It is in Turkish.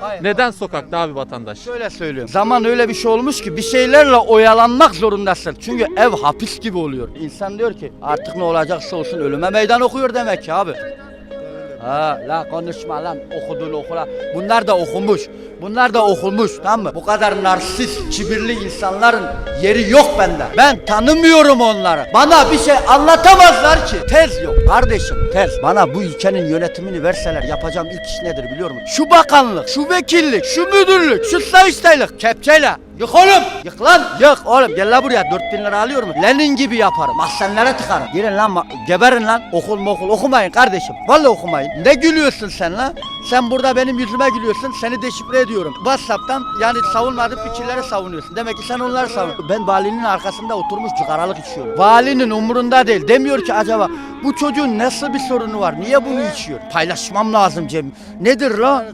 Hayır. Neden sokakta abi vatandaş? Şöyle söylüyorum. Zaman öyle bir şey olmuş ki bir şeylerle oyalanmak zorundasın. Çünkü ev hapis gibi oluyor. İnsan diyor ki artık ne olacaksa olsun ölüme meydan okuyor demek ki abi. Ha la konuşma lan okudun okula. Bunlar da okumuş. Bunlar da okumuş tamam mı? Bu kadar narsist, kibirli insanların yeri yok bende. Ben tanımıyorum onları. Bana bir şey anlatamazlar ki. Tez yok kardeşim tez. Bana bu ülkenin yönetimini verseler yapacağım ilk iş nedir biliyor musun? Şu bakanlık, şu vekillik, şu müdürlük, şu sayıştaylık kepçeyle Yık oğlum. Yık lan. Yık oğlum. Gel la buraya. 4000 lira alıyorum. Lenin gibi yaparım. Mahzenlere tıkarım. Girin lan. Geberin lan. Okul mokul okumayın kardeşim. Vallahi okumayın. Ne gülüyorsun sen lan? Sen burada benim yüzüme gülüyorsun. Seni deşifre ediyorum. Whatsapp'tan yani savunmadığın fikirleri savunuyorsun. Demek ki sen onları savun. Ben valinin arkasında oturmuş cigaralık içiyorum. Valinin umurunda değil. Demiyor ki acaba bu çocuğun nasıl bir sorunu var? Niye bunu içiyor? Paylaşmam lazım Cem. Nedir la?